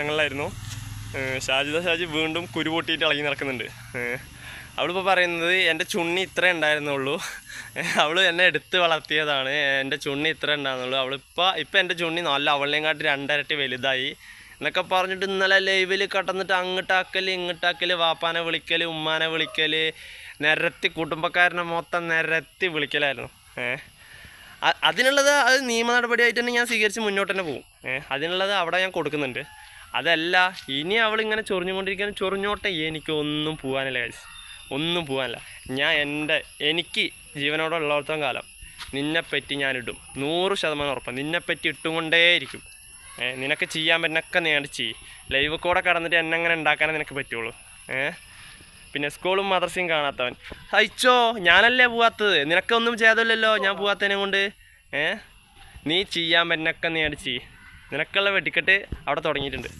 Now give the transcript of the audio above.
ഞങ്ങളിലായിരുന്നു ഷാജിദ ഷാജി വീണ്ടും കുരുപൊട്ടിയിട്ട് ഇളകി നടക്കുന്നുണ്ട്. അവളിപ്പോൾ പറയുന്നത് എന്റെ ചുണ്ണി ഇത്ര ഉണ്ടായിരുന്നുള്ളൂ. അവൾ എന്നെ എടുത്ത് വളർത്തിയതാണ്. എന്റെ ചുണ്ണി ഇത്ര ഉണ്ടായിരുന്നുള്ളൂ. അവളിപ്പോൾ ഇപ്പം എന്റെ ചുണ്ണി നല്ല അവളിനെയും കാട്ടി രണ്ടരട്ടി വലുതായി. എന്നൊക്കെ പറഞ്ഞിട്ട് ഇന്നലെ ലൈവിൽ കടന്നിട്ട് അങ്ങോട്ടാക്കൽ ഇങ്ങോട്ടാക്കൽ വാപ്പാനെ വിളിക്കൽ ഉമ്മാനെ വിളിക്കൽ നിരത്തി കുടുംബക്കാരനെ മൊത്തം നിരത്തി വിളിക്കലായിരുന്നു. ഏഹ് അതിനുള്ളത് അത് നിയമ നടപടിയായിട്ട് തന്നെ ഞാൻ സ്വീകരിച്ച് മുന്നോട്ട് തന്നെ പോകും. അതിനുള്ളത് അവിടെ ഞാൻ കൊടുക്കുന്നുണ്ട്. അതല്ല ഇനി അവളിങ്ങനെ ചൊറിഞ്ഞുകൊണ്ടിരിക്കാൻ ചൊറിഞ്ഞോട്ടെ എനിക്കൊന്നും പോകാനില്ല കഴിച്ച് ഒന്നും പോകാനില്ല ഞാൻ എന്റെ എനിക്ക് ജീവനോടെ ജീവനോടുള്ളിടത്തോളം കാലം. നിന്നെപ്പറ്റി ഞാനിടും. നൂറ് ശതമാനം ഉറപ്പാണ് നിന്നെപ്പറ്റി ഇട്ടുകൊണ്ടേയിരിക്കും. ഏഹ് നിനക്ക് ചെയ്യാൻ പറ്റുന്നൊക്കെ നേടി ചെയ്യും. ലൈവ് കൂടെ കടന്നിട്ട് എന്നെ അങ്ങനെ ഉണ്ടാക്കാനേ നിനക്ക് പറ്റുള്ളൂ. ഏഹ് പിന്നെ സ്കൂളും മദ്രസയും കാണാത്തവൻ. അയച്ചോ ഞാനല്ലേ പോവാത്തത്? നിനക്കൊന്നും ചെയ്തല്ലോ ഞാൻ പോവാത്തതിനെ കൊണ്ട്. ഏഹ് നീ ചെയ്യാൻ പറ്റുന്നൊക്കെ നേടി അടിച്ച് നിനക്കുള്ള വെടിക്കെട്ട് അവിടെ തുടങ്ങിയിട്ടുണ്ട്.